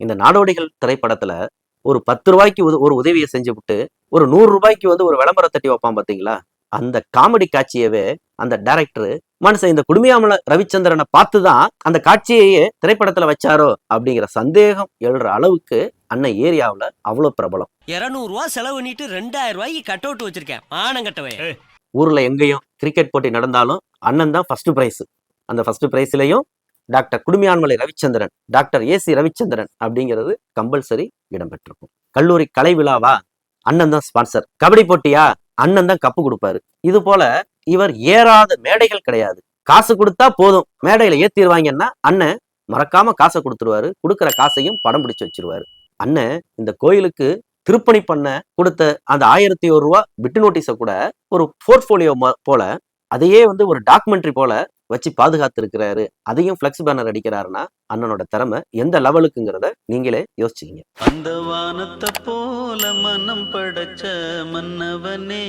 இந்த நாடோடிகள் திரைப்படத்துல ஒரு பத்து ரூபாய்க்கு ஒரு உதவியை செஞ்சு விட்டு ஒரு நூறு ரூபாய்க்கு வந்து ஒரு விளம்பரம் தட்டி வைப்பான் பாத்தீங்களா? அந்த காமெடி காட்சியவே அந்த டைரக்டர் மனுஷன் இந்த குடுமையாமல ரவிச்சந்திரனை பார்த்துதான் அந்த காட்சியையே திரைப்படத்துல வச்சாரோ அப்படிங்கிற சந்தேகம் எழுற அளவுக்கு அண்ணன் ஏரியாவுல அவ்வளவு பிரபலம். இருநூறு ரூபா செலவு பண்ணிட்டு ரெண்டாயிரம் ரூபாய்க்கு கட் அவுட் வச்சிருக்கேன். ஆனங்கட்டவே ஊர்ல எங்கேயும் கிரிக்கெட் போட்டி நடந்தாலும் அண்ணன் தான் ஃபர்ஸ்ட் பிரைஸ் அந்த ஃபர்ஸ்ட் பிரைஸ்லயும் doctor Kudumiyanmalai Ravichandran doctor AC Ravichandran அப்படிங்கிறது கம்பல்சரி இடம்பெற்றிருக்கும். கல்லூரி கலை விழாவா? அண்ணன் தான் ஸ்பான்சர் கபடி போட்டியா? அண்ணன் தான் கப்பு கொடுப்பாரு. இது போல இவர் ஏறாத மேடைகள் கிடையாது. காசு கொடுத்தா போதும். மேடையில ஏத்திடுவாங்கன்னா அண்ணன் மறக்காம காசை கொடுத்துருவாரு. கொடுக்குற காசையும் படம் பிடிச்சு வச்சிருவாரு. அண்ணன் இந்த கோயிலுக்கு திருப்பணி பண்ண கொடுத்த அந்த ஆயிரத்தி ஒரு ரூபா விட்டு நோட்டீஸை கூட ஒரு போர்ட்போலியோ போல அதையே வந்து ஒரு டாக்குமெண்ட்ரி போல வச்சு பாதுகாத்துருக்கிறாரு. அதையும் ஃப்ளெக்ஸ் பேனர் அடிக்கிறாருன்னா அண்ணனோட திறமை எந்த லெவலுக்குங்கிறத நீங்களே யோசிச்சுக்கீங்க. அந்த வானத்தை போல மனம் படைச்ச மன்னவனே.